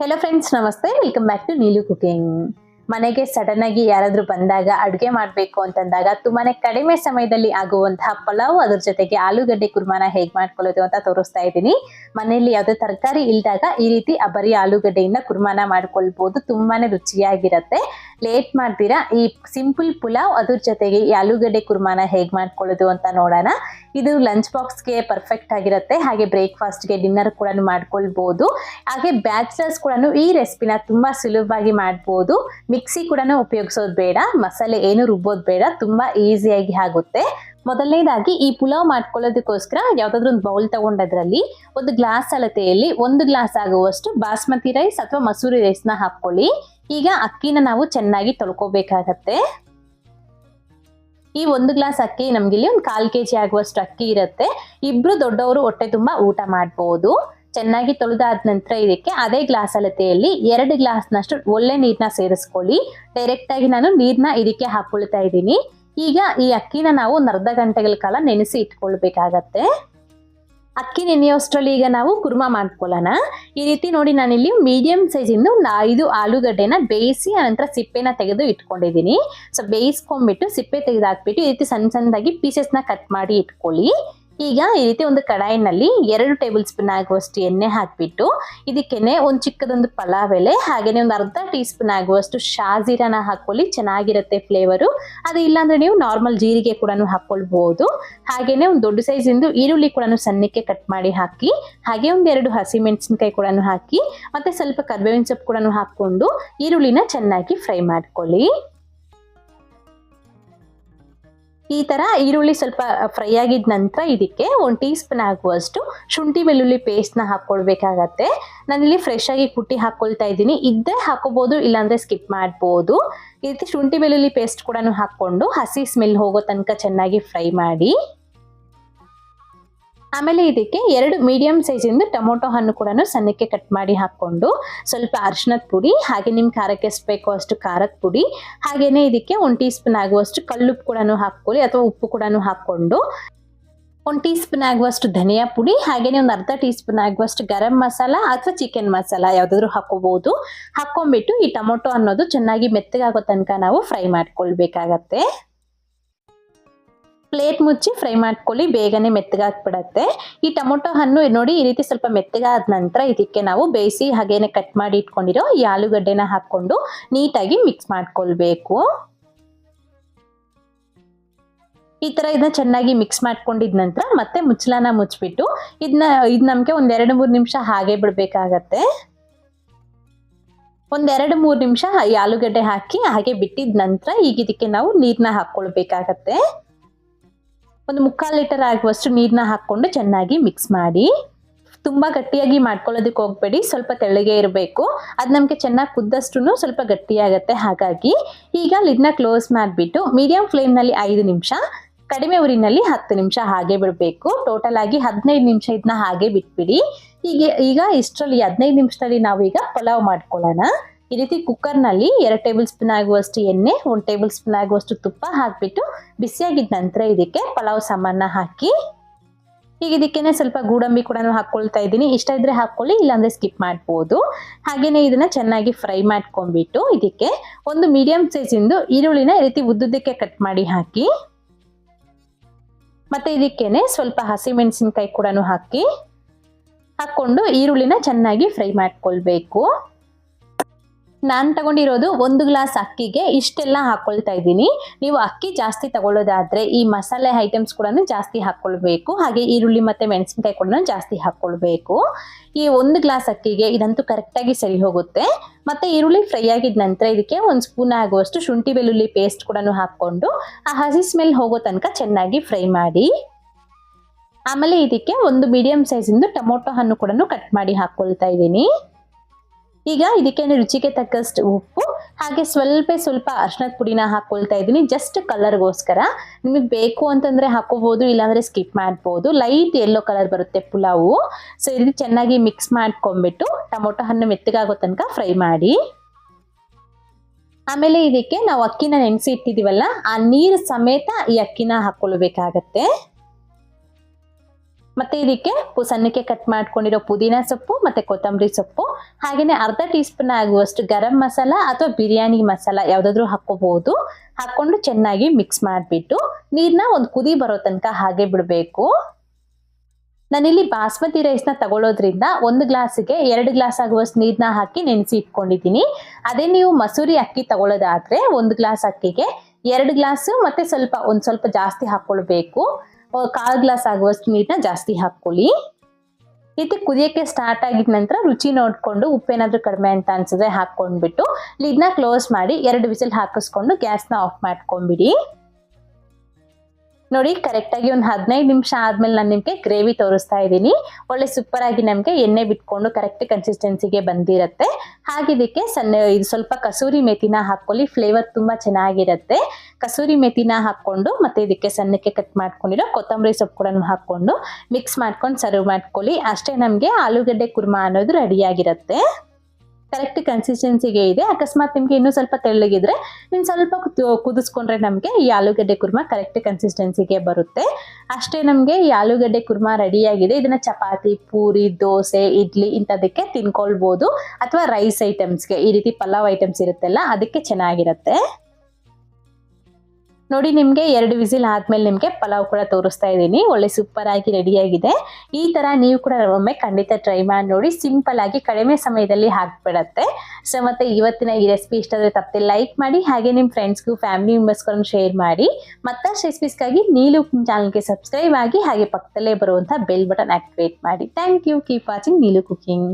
Hello friends ನಮಸ್ತೆ. Welcome back to Neelu cooking ಮನೆಗೆ sudden ಆಗಿ ಯಾರಾದ್ರೂ ಬಂದಾಗ ಅಡುಗೆ ಮಾಡಬೇಕು ಅಂತಂದಾಗ ತುಂಬಾನೇ ಕಡಿಮೆ ಸಮಯದಲ್ಲಿ ಆಗುವಂತಹ ಪಲಾವ್, ಅದ್ರ ಜೊತೆಗೆ ಆಲೂಗಡ್ಡೆ ಕುರ್ಮಾನ ಹೇಗೆ ಮಾಡ್ಕೊಳ್ಳೋದು ಅಂತ ತೋರಿಸ್ತಾ ಇದ್ದೀನಿ. ಮನೆಯಲ್ಲಿ ಯಾವುದೇ ತರಕಾರಿ ಇಲ್ದಾಗ ಈ ರೀತಿ ಬರೀ ಆಲೂಗಡ್ಡೆಯಿಂದ ಕುರ್ಮಾನ ಮಾಡ್ಕೊಳ್ಬಹುದು ತುಂಬಾನೇ ರುಚಿಯಾಗಿರತ್ತೆ. ಲೇಟ್ ಮಾಡ್ತೀರಾ? ಈ ಸಿಂಪಲ್ ಪುಲಾವ್ ಅದ್ರ ಜೊತೆಗೆ ಈ ಆಲೂಗಡ್ಡೆ ಕುರ್ಮಾನ ಹೇಗೆ ಮಾಡ್ಕೊಳ್ಳೋದು ಅಂತ ನೋಡೋಣ. ಇದು ಲಂಚ್ ಬಾಕ್ಸ್ಗೆ ಪರ್ಫೆಕ್ಟ್ ಆಗಿರುತ್ತೆ. ಹಾಗೆ ಬ್ರೇಕ್ಫಾಸ್ಟ್ಗೆ ಡಿನ್ನರ್ ಕೂಡ ಮಾಡ್ಕೊಳ್ಬೋದು. ಹಾಗೆ ಬ್ಯಾಚಲರ್ಸ್ ಕೂಡ ಈ ರೆಸಿಪಿನ ತುಂಬಾ ಸುಲಭವಾಗಿ ಮಾಡ್ಬೋದು. ಮಿಕ್ಸಿ ಕೂಡ ಉಪಯೋಗಿಸೋದು ಬೇಡ. ಮಸಾಲೆ ಏನು ರುಬ್ಬೋದು ಬೇಡ. ತುಂಬಾ ಈಸಿಯಾಗಿ ಆಗುತ್ತೆ. ಮೊದಲನೇದಾಗಿ ಈ ಪುಲಾವ್ ಮಾಡ್ಕೊಳ್ಳೋದಕ್ಕೋಸ್ಕರ ಯಾವ್ದಾದ್ರು ಒಂದು ಬೌಲ್ ತಗೊಂಡದ್ರಲ್ಲಿ ಒಂದು ಗ್ಲಾಸ್ ಅಳತೆಯಲ್ಲಿ ಒಂದು ಗ್ಲಾಸ್ ಆಗುವಷ್ಟು ಬಾಸ್ಮತಿ ರೈಸ್ ಅಥವಾ ಮಸೂರಿ ರೈಸ್ನ ಹಾಕೊಳ್ಳಿ ಈಗ ಅಕ್ಕಿನ ನಾವು ಚೆನ್ನಾಗಿ ತೊಳ್ಕೊಬೇಕಾಗತ್ತೆ. ಈ ಒಂದು ಗ್ಲಾಸ್ ಅಕ್ಕಿ ನಮ್ಗೆ ಇಲ್ಲಿ ಒಂದು ಕಾಲ್ ಕೆ ಜಿ ಆಗುವಷ್ಟು ಅಕ್ಕಿ ಇರುತ್ತೆ. ಇಬ್ರು ದೊಡ್ಡವರು ಹೊಟ್ಟೆ ತುಂಬಾ ಊಟ ಮಾಡ್ಬೋದು. ಚೆನ್ನಾಗಿ ತೊಳೆದಾದ ನಂತರ ಇದಕ್ಕೆ ಅದೇ ಗ್ಲಾಸ್ ಅಳತೆಯಲ್ಲಿ ಎರಡು ಗ್ಲಾಸ್ನಷ್ಟು ಒಳ್ಳೆ ನೀರನ್ನ ಸೇರಿಸ್ಕೊಳ್ಳಿ. ಡೈರೆಕ್ಟ್ ಆಗಿ ನಾನು ನೀರನ್ನ ಇದಕ್ಕೆ ಹಾಕೊಳ್ತಾ ಇದ್ದೀನಿ. ಈಗ ಈ ಅಕ್ಕಿನ ನಾವು ಒಂದು ಅರ್ಧ ಗಂಟೆಗಳ ಕಾಲ ನೆನೆಸಿ ಇಟ್ಕೊಳ್ಬೇಕಾಗತ್ತೆ. ಅಕ್ಕಿ ನೆನೆಯೋಷ್ಟರಲ್ಲಿ ಈಗ ನಾವು ಕುರ್ಮಾ ಮಾಡ್ಕೊಳ್ಳೋಣ. ಈ ರೀತಿ ನೋಡಿ ನಾನಿಲ್ಲಿ ಮೀಡಿಯಂ ಸೈಜಿಂದ ಒಂದು ಐದು ಆಲೂಗಡ್ಡೆನ ಬೇಯಿಸಿ ಆನಂತರ ಸಿಪ್ಪೆನ ತೆಗೆದು ಇಟ್ಕೊಂಡಿದ್ದೀನಿ. ಸೊ ಬೇಯಿಸ್ಕೊಂಡ್ಬಿಟ್ಟು ಸಿಪ್ಪೆ ತೆಗೆದು ಹಾಕ್ಬಿಟ್ಟು ಈ ರೀತಿ ಸಣ್ಣ ಸಣ್ಣದಾಗಿ ಪೀಸಸ್ನ ಕಟ್ ಮಾಡಿ ಇಟ್ಕೊಳ್ಳಿ. ಈಗ ಈ ರೀತಿ ಒಂದು ಕಡಾಯಿನಲ್ಲಿ ಎರಡು ಟೇಬಲ್ ಸ್ಪೂನ್ ಆಗುವಷ್ಟು ಎಣ್ಣೆ ಹಾಕಿಬಿಟ್ಟು, ಇದಕ್ಕೆನೆ ಒಂದು ಚಿಕ್ಕದೊಂದು ಪಲಾವ್ ಎಲೆ ಹಾಗೆಯೇ ಒಂದು ಅರ್ಧ ಟೀ ಸ್ಪೂನ್ ಆಗುವಷ್ಟು ಶಾಜೀರಾನ ಹಾಕೊಳ್ಳಿ ಚೆನ್ನಾಗಿರುತ್ತೆ ಫ್ಲೇವರು ಅದು ಇಲ್ಲಾಂದರೆ ನೀವು ನಾರ್ಮಲ್ ಜೀರಿಗೆ ಕೂಡ ಹಾಕ್ಕೊಳ್ಬೋದು. ಹಾಗೆಯೇ ಒಂದು ದೊಡ್ಡ ಸೈಜಿಂದು ಈರುಳ್ಳಿ ಕೂಡ ಸಣ್ಣಕ್ಕೆ ಕಟ್ ಮಾಡಿ ಹಾಕಿ, ಹಾಗೆ ಒಂದೆರಡು ಹಸಿ ಮೆಣಸಿನಕಾಯಿ ಕೂಡ ಹಾಕಿ, ಮತ್ತೆ ಸ್ವಲ್ಪ ಕರ್ಬೇವಿನ ಸೊಪ್ಪು ಕೂಡ ಹಾಕ್ಕೊಂಡು ಈರುಳ್ಳಿನ ಚೆನ್ನಾಗಿ ಫ್ರೈ ಮಾಡ್ಕೊಳ್ಳಿ. ಈ ತರ ಈರುಳ್ಳಿ ಸ್ವಲ್ಪ ಫ್ರೈ ಆಗಿದ ನಂತರ ಇದಕ್ಕೆ ಒಂದು ಟೀ ಸ್ಪೂನ್ ಆಗುವಷ್ಟು ಶುಂಠಿ ಬೆಳ್ಳುಳ್ಳಿ ಪೇಸ್ಟ್ನ ಹಾಕ್ಕೊಳ್ಬೇಕಾಗತ್ತೆ ನಾನಿಲ್ಲಿ ಫ್ರೆಶ್ ಆಗಿ ಕುಟ್ಟಿ ಹಾಕ್ಕೊಳ್ತಾ ಇದ್ದೀನಿ. ಇದ್ದೇ ಹಾಕೋಬಹುದು ಇಲ್ಲಾಂದ್ರೆ ಸ್ಕಿಪ್ ಮಾಡ್ಬೋದು. ಈ ರೀತಿ ಶುಂಠಿ ಬೆಳ್ಳುಳ್ಳಿ ಪೇಸ್ಟ್ ಕೂಡ ಹಾಕ್ಕೊಂಡು ಹಸಿ ಸ್ಮೆಲ್ ಹೋಗೋ ತನಕ ಚೆನ್ನಾಗಿ ಫ್ರೈ ಮಾಡಿ. ಆಮೇಲೆ ಇದಕ್ಕೆ ಎರಡು ಮೀಡಿಯಂ ಸೈಜಿಂದು ಟೊಮೊಟೊ ಹಣ್ಣು ಕೂಡ ಸಣ್ಣಕ್ಕೆ ಕಟ್ ಮಾಡಿ ಹಾಕ್ಕೊಂಡು ಸ್ವಲ್ಪ ಅರಿಶಿನದ ಪುಡಿ, ಹಾಗೆ ನಿಮ್ಮ ಖಾರಕ್ಕೆ ಎಷ್ಟು ಬೇಕೋ ಅಷ್ಟು ಖಾರದ ಪುಡಿ ಹಾಗೆಯೇ ಇದಕ್ಕೆ ಒಂದು ಟೀ ಸ್ಪೂನ್ ಆಗುವಷ್ಟು ಕಲ್ಲುಪ್ಪು ಕೂಡ ಹಾಕ್ಕೊಳ್ಳಿ ಅಥವಾ ಉಪ್ಪು ಕೂಡ ಹಾಕ್ಕೊಂಡು. ಒಂದು ಟೀ ಸ್ಪೂನ್ ಆಗುವಷ್ಟು ಧನಿಯಾ ಪುಡಿ, ಹಾಗೇನೆ ಒಂದು ಅರ್ಧ ಟೀ ಸ್ಪೂನ್ ಆಗುವಷ್ಟು ಗರಂ ಮಸಾಲ ಅಥವಾ ಚಿಕನ್ ಮಸಾಲ ಯಾವುದಾದ್ರೂ ಹಾಕೋಬಹುದು ಹಾಕೊಂಡ್ಬಿಟ್ಟು ಈ ಟೊಮೊಟೊ ಅನ್ನೋದು ಚೆನ್ನಾಗಿ ಮೆತ್ತಗಾಗೋ ತನಕ ನಾವು ಫ್ರೈ ಮಾಡ್ಕೊಳ್ಬೇಕಾಗತ್ತೆ. ಪ್ಲೇಟ್ ಮುಚ್ಚಿ ಫ್ರೈ ಮಾಡ್ಕೊಳ್ಳಿ, ಬೇಗನೆ ಮೆತ್ತಗಾಗ್ಬಿಡತ್ತೆ. ಈ ಟೊಮೊಟೊ ಹಣ್ಣು ನೋಡಿ ಈ ರೀತಿ ಸ್ವಲ್ಪ ಮೆತ್ತಗಾದ ನಂತರ ಇದಕ್ಕೆ ನಾವು ಬೇಯಿಸಿ ಹಾಗೇನೆ ಕಟ್ ಮಾಡಿ ಇಟ್ಕೊಂಡಿರೋ ಈ ಆಲೂಗಡ್ಡೆನ ಹಾಕ್ಕೊಂಡು ನೀಟಾಗಿ ಮಿಕ್ಸ್ ಮಾಡ್ಕೊಳ್ಬೇಕು. ಈ ತರ ಇದನ್ನ ಚೆನ್ನಾಗಿ ಮಿಕ್ಸ್ ಮಾಡ್ಕೊಂಡಿದ ನಂತರ ಮತ್ತೆ ಮುಚ್ಚಳನ ಮುಚ್ಚಿಬಿಟ್ಟು ಇದನ್ನ ಇದು ನಮಗೆ ಒಂದ್ ಎರಡು ಮೂರು ನಿಮಿಷ ಹಾಗೆ ಬಿಡಬೇಕಾಗತ್ತೆ. ಒಂದೆರಡು ಮೂರು ನಿಮಿಷ ಈ ಆಲೂಗಡ್ಡೆ ಹಾಕಿ ಹಾಗೆ ಬಿಟ್ಟಿದ ನಂತರ ಈಗ ಇದಕ್ಕೆ ನಾವು ನೀರನ್ನ ಹಾಕ್ಕೊಳ್ಬೇಕಾಗತ್ತೆ. ಒಂದು ಮುಕ್ಕಾಲು ಲೀಟರ್ ಆಗುವಷ್ಟು ನೀರನ್ನ ಹಾಕ್ಕೊಂಡು ಚೆನ್ನಾಗಿ ಮಿಕ್ಸ್ ಮಾಡಿ, ತುಂಬ ಗಟ್ಟಿಯಾಗಿ ಮಾಡ್ಕೊಳ್ಳೋದಕ್ಕೆ ಹೋಗ್ಬೇಡಿ, ಸ್ವಲ್ಪ ತೆಳ್ಳಗೆ ಇರಬೇಕು. ಅದು ನಮಗೆ ಚೆನ್ನಾಗಿ ಕುದ್ದಷ್ಟು ಸ್ವಲ್ಪ ಗಟ್ಟಿಯಾಗತ್ತೆ. ಹಾಗಾಗಿ ಈಗ ಲಿಡ್ನ ಕ್ಲೋಸ್ ಮಾಡಿಬಿಟ್ಟು ಮೀಡಿಯಂ ಫ್ಲೇಮ್ನಲ್ಲಿ ಐದು ನಿಮಿಷ, ಕಡಿಮೆ ಊರಿನಲ್ಲಿ ಹತ್ತು ನಿಮಿಷ ಹಾಗೆ ಬಿಡಬೇಕು. ಟೋಟಲ್ ಆಗಿ ಹದಿನೈದು ನಿಮಿಷ ಇದನ್ನ ಹಾಗೆ ಬಿಟ್ಬಿಡಿ. ಹೀಗೆ ಈಗ ಇಷ್ಟರಲ್ಲಿ ಹದಿನೈದು ನಿಮಿಷದಲ್ಲಿ ನಾವು ಈಗ ಪಲಾವ್ ಮಾಡ್ಕೊಳ್ಳೋಣ. ಈ ರೀತಿ ಕುಕ್ಕರ್ನಲ್ಲಿ ಎರಡು ಟೇಬಲ್ ಸ್ಪೂನ್ ಆಗುವಷ್ಟು ಎಣ್ಣೆ, ಒಂದು ಟೇಬಲ್ ಸ್ಪೂನ್ ಆಗುವಷ್ಟು ತುಪ್ಪ ಹಾಕಿಬಿಟ್ಟು ಬಿಸಿಯಾಗಿದ್ದ ನಂತರ ಇದಕ್ಕೆ ಪಲಾವ್ ಸಾಮಾನ ಹಾಕಿ, ಈಗ ಇದಕ್ಕೇನೆ ಸ್ವಲ್ಪ ಗೂಡಂಬಿ ಕೂಡ ಹಾಕ್ಕೊಳ್ತಾ ಇದ್ದೀನಿ. ಇಷ್ಟ ಇದ್ರೆ ಹಾಕ್ಕೊಳ್ಳಿ, ಇಲ್ಲಾಂದ್ರೆ ಸ್ಕಿಪ್ ಮಾಡ್ಬೋದು. ಹಾಗೇನೆ ಇದನ್ನ ಚೆನ್ನಾಗಿ ಫ್ರೈ ಮಾಡ್ಕೊಂಡ್ಬಿಟ್ಟು ಇದಕ್ಕೆ ಒಂದು ಮೀಡಿಯಂ ಸೈಜಿಂದು ಈರುಳ್ಳಿನ ಈ ರೀತಿ ಉದ್ದುದಕ್ಕೆ ಕಟ್ ಮಾಡಿ ಹಾಕಿ, ಮತ್ತೆ ಇದಕ್ಕೇನೆ ಸ್ವಲ್ಪ ಹಸಿ ಮೆಣಸಿನ್ಕಾಯಿ ಕೂಡ ಹಾಕಿ, ಹಾಕ್ಕೊಂಡು ಈರುಳ್ಳಿನ ಚೆನ್ನಾಗಿ ಫ್ರೈ ಮಾಡ್ಕೊಳ್ಬೇಕು. ನಾನು ತಗೊಂಡಿರೋದು ಒಂದು ಗ್ಲಾಸ್ ಅಕ್ಕಿಗೆ ಇಷ್ಟೆಲ್ಲ ಹಾಕ್ಕೊಳ್ತಾ ಇದ್ದೀನಿ. ನೀವು ಅಕ್ಕಿ ಜಾಸ್ತಿ ತಗೊಳ್ಳೋದಾದ್ರೆ ಈ ಮಸಾಲೆ ಐಟಮ್ಸ್ ಕೂಡ ಜಾಸ್ತಿ ಹಾಕ್ಕೊಳ್ಬೇಕು ಹಾಗೆ ಈರುಳ್ಳಿ ಮತ್ತು ಮೆಣಸಿನ್ಕಾಯಿ ಕೂಡ ಜಾಸ್ತಿ ಹಾಕ್ಕೊಳ್ಬೇಕು ಈ ಒಂದು ಗ್ಲಾಸ್ ಅಕ್ಕಿಗೆ ಇದಂತೂ ಕರೆಕ್ಟಾಗಿ ಸರಿ ಹೋಗುತ್ತೆ. ಮತ್ತು ಈರುಳ್ಳಿ ಫ್ರೈ ಆಗಿದ ನಂತರ ಇದಕ್ಕೆ ಒಂದು ಸ್ಪೂನ್ ಆಗುವಷ್ಟು ಶುಂಠಿ ಬೆಳ್ಳುಳ್ಳಿ ಪೇಸ್ಟ್ ಕೂಡ ಹಾಕ್ಕೊಂಡು ಆ ಹಸಿ ಸ್ಮೆಲ್ ಹೋಗೋ ತನಕ ಚೆನ್ನಾಗಿ ಫ್ರೈ ಮಾಡಿ. ಆಮೇಲೆ ಇದಕ್ಕೆ ಒಂದು ಮೀಡಿಯಂ ಸೈಜಿಂದು ಟೊಮೊಟೊ ಹಣ್ಣು ಕೂಡ ಕಟ್ ಮಾಡಿ ಹಾಕ್ಕೊಳ್ತಾ ಇದ್ದೀನಿ. ಈಗ ಇದಕ್ಕೆ ರುಚಿಗೆ ತಕ್ಕಷ್ಟು ಉಪ್ಪು, ಹಾಗೆ ಸ್ವಲ್ಪ ಸ್ವಲ್ಪ ಅರ್ಶನದ ಪುಡಿನ ಹಾಕೊಳ್ತಾ ಇದ್ದೀನಿ. ಜಸ್ಟ್ ಕಲರ್ಗೋಸ್ಕರ ನಿಮಗೆ ಬೇಕು ಅಂತಂದರೆ ಹಾಕೋಬೋದು ಇಲ್ಲಾಂದರೆ ಸ್ಕಿಪ್ ಮಾಡ್ಬೋದು. ಲೈಟ್ ಯೆಲ್ಲೋ ಕಲರ್ ಬರುತ್ತೆ ಪುಲಾವು. ಸೊ ಇದು ಚೆನ್ನಾಗಿ ಮಿಕ್ಸ್ ಮಾಡ್ಕೊಂಡ್ಬಿಟ್ಟು ಟೊಮೊಟೊ ಹಣ್ಣು ಮೆತ್ತಗಾಗೋ ತನಕ ಫ್ರೈ ಮಾಡಿ. ಆಮೇಲೆ ಇದಕ್ಕೆ ನಾವು ಅಕ್ಕಿನ ನೆನೆಸಿ ಇಟ್ಟಿದ್ದೀವಲ್ಲ ಆ ನೀರು ಸಮೇತ ಈ ಅಕ್ಕಿನ ಹಾಕ್ಕೊಳ್ಬೇಕಾಗತ್ತೆ ಮತ್ತೆ ಇದಕ್ಕೆ ಸಣ್ಣಕ್ಕೆ ಕಟ್ ಮಾಡ್ಕೊಂಡಿರೋ ಪುದೀನ ಸೊಪ್ಪು ಮತ್ತೆ ಕೊತ್ತಂಬರಿ ಸೊಪ್ಪು. ಹಾಗೆಯೇ ಅರ್ಧ ಟೀ ಸ್ಪೂನ್ ಆಗುವಷ್ಟು ಗರಂ ಮಸಾಲ ಅಥವಾ ಬಿರಿಯಾನಿ ಮಸಾಲ ಯಾವುದಾದ್ರೂ ಹಾಕೋಬಹುದು ಹಾಕೊಂಡು ಚೆನ್ನಾಗಿ ಮಿಕ್ಸ್ ಮಾಡಿಬಿಟ್ಟು ನೀರನ್ನ ಒಂದು ಕುದಿ ಬರೋ ತನಕ ಹಾಗೆ ಬಿಡಬೇಕು. ನಾನಿಲ್ಲಿ ಬಾಸ್ಮತಿ ರೈಸ್ನ ತಗೊಳ್ಳೋದ್ರಿಂದ ಒಂದು ಗ್ಲಾಸಿಗೆ ಎರಡು ಗ್ಲಾಸ್ ಆಗುವಷ್ಟು ನೀರ್ನ ಹಾಕಿ ನೆನೆಸಿ ಇಟ್ಕೊಂಡಿದ್ದೀನಿ. ಅದೇ ನೀವು ಮಸೂರಿ ಅಕ್ಕಿ ತಗೊಳ್ಳೋದಾದ್ರೆ ಒಂದು ಗ್ಲಾಸ್ ಅಕ್ಕಿಗೆ ಎರಡು ಗ್ಲಾಸು ಮತ್ತೆ ಸ್ವಲ್ಪ ಒಂದ್ ಸ್ವಲ್ಪ ಜಾಸ್ತಿ ಹಾಕ್ಕೊಳ್ಬೇಕು. ಕಾಲು ಗ್ಲಾಸ್ ಆಗುವಷ್ಟು ನೀರನ್ನ ಜಾಸ್ತಿ ಹಾಕ್ಕೊಳ್ಳಿ. ಇದು ಕುದಿಯೋಕ್ಕೆ ಸ್ಟಾರ್ಟ್ ಆಗಿದ ನಂತರ ರುಚಿ ನೋಡಿಕೊಂಡು ಉಪ್ಪೇನಾದರೂ ಕಡಿಮೆ ಅಂತ ಅನ್ಸಿದ್ರೆ ಹಾಕ್ಕೊಂಡ್ಬಿಟ್ಟು ಲಿಡ್ನ ಕ್ಲೋಸ್ ಮಾಡಿ ಎರಡು ವಿಸಿಲ್ ಹಾಕಿಸ್ಕೊಂಡು ಗ್ಯಾಸ್ನ ಆಫ್ ಮಾಡ್ಕೊಂಬಿಡಿ. ನೋಡಿ ಕರೆಕ್ಟಾಗಿ ಒಂದು ಹದಿನೈದು ನಿಮಿಷ ಆದ್ಮೇಲೆ ನಾನು ನಿಮಗೆ ಗ್ರೇವಿ ತೋರಿಸ್ತಾ ಇದ್ದೀನಿ. ಒಳ್ಳೆ ಸೂಪರ್ ಆಗಿ ನಮಗೆ ಎಣ್ಣೆ ಬಿಟ್ಕೊಂಡು ಕರೆಕ್ಟ್ ಕನ್ಸಿಸ್ಟೆನ್ಸಿಗೆ ಬಂದಿರತ್ತೆ. ಹಾಗಿದಕ್ಕೆ ಸಣ್ಣ, ಇದು ಸ್ವಲ್ಪ ಕಸೂರಿ ಮೆಥಿನ ಹಾಕ್ಕೊಳ್ಳಿ. ಫ್ಲೇವರ್ ತುಂಬ ಚೆನ್ನಾಗಿರುತ್ತೆ. ಕಸೂರಿ ಮೆಥಿನ ಹಾಕ್ಕೊಂಡು ಮತ್ತೆ ಇದಕ್ಕೆ ಸಣ್ಣಕ್ಕೆ ಕಟ್ ಮಾಡ್ಕೊಂಡಿರೋ ಕೊತ್ತಂಬರಿ ಸೊಪ್ಪು ಕೂಡ ಹಾಕ್ಕೊಂಡು ಮಿಕ್ಸ್ ಮಾಡ್ಕೊಂಡು ಸರ್ವ್ ಮಾಡ್ಕೊಳ್ಳಿ. ಅಷ್ಟೇ ನಮಗೆ ಆಲೂಗಡ್ಡೆ ಕುರ್ಮಾ ಅನ್ನೋದು ರೆಡಿಯಾಗಿರುತ್ತೆ ಕರೆಕ್ಟ್ ಕನ್ಸಿಸ್ಟೆನ್ಸಿಗೆ ಇದೆ. ಅಕಸ್ಮಾತ್ ನಿಮಗೆ ಇನ್ನೂ ಸ್ವಲ್ಪ ತೆಳ್ಳಗಿದ್ರೆ ನೀವು ಸ್ವಲ್ಪ ಕುದು- ಕುದಿಸ್ಕೊಂಡ್ರೆ ನಮಗೆ ಈ ಆಲೂಗಡ್ಡೆ ಕುರ್ಮ ಕರೆಕ್ಟ್ ಕನ್ಸಿಸ್ಟೆನ್ಸಿಗೆ ಬರುತ್ತೆ. ಅಷ್ಟೇ ನಮಗೆ ಈ ಆಲೂಗಡ್ಡೆ ಕುರ್ಮಾ ರೆಡಿಯಾಗಿದೆ ಇದನ್ನ ಚಪಾತಿ, ಪೂರಿ, ದೋಸೆ, ಇಡ್ಲಿ ಇಂಥದಕ್ಕೆ ತಿನ್ಕೊಳ್ಬೋದು. ಅಥವಾ ರೈಸ್ ಐಟಮ್ಸ್ಗೆ ಈ ರೀತಿ ಪಲಾವ್ ಐಟಮ್ಸ್ ಇರುತ್ತಲ್ಲ, ಅದಕ್ಕೆ ಚೆನ್ನಾಗಿರುತ್ತೆ. ನೋಡಿ, ನಿಮಗೆ ಎರಡು ವಿಸಿಲ್ ಆದ್ಮೇಲೆ ನಿಮಗೆ ಪಲಾವ್ ಕೂಡ ತೋರಿಸ್ತಾ ಇದ್ದೀನಿ. ಒಳ್ಳೆ ಸೂಪರ್ ಆಗಿ ರೆಡಿಯಾಗಿದೆ ಈ ತರ ನೀವು ಕೂಡ ಒಮ್ಮೆ ಖಂಡಿತ ಟ್ರೈ ಮಾಡಿ ನೋಡಿ. ಸಿಂಪಲ್ ಆಗಿ ಕಡಿಮೆ ಸಮಯದಲ್ಲಿ ಹಾಕ್ಬಿಡತ್ತೆ. ಸೊ ಮತ್ತೆ ಇವತ್ತಿನ ಈ ರೆಸಿಪಿ ಇಷ್ಟ ಆದರೆ ತಪ್ಪದೆ ಲೈಕ್ ಮಾಡಿ, ಹಾಗೆ ನಿಮ್ಮ ಫ್ರೆಂಡ್ಸ್ಗೂ ಫ್ಯಾಮಿಲಿ ಮೆಂಬರ್ಸ್ಗಳನ್ನು ಶೇರ್ ಮಾಡಿ. ಮತ್ತಷ್ಟು ರೆಸಿಪೀಸ್ಗಾಗಿ ನೀಲು ಚಾನಲ್ಗೆ ಸಬ್ಸ್ಕ್ರೈಬ್ ಆಗಿ, ಹಾಗೆ ಪಕ್ಕದಲ್ಲೇ ಬರುವಂಥ ಬೆಲ್ ಬಟನ್ ಆಕ್ಟಿವೇಟ್ ಮಾಡಿ. Thank you keep watching Neelu cooking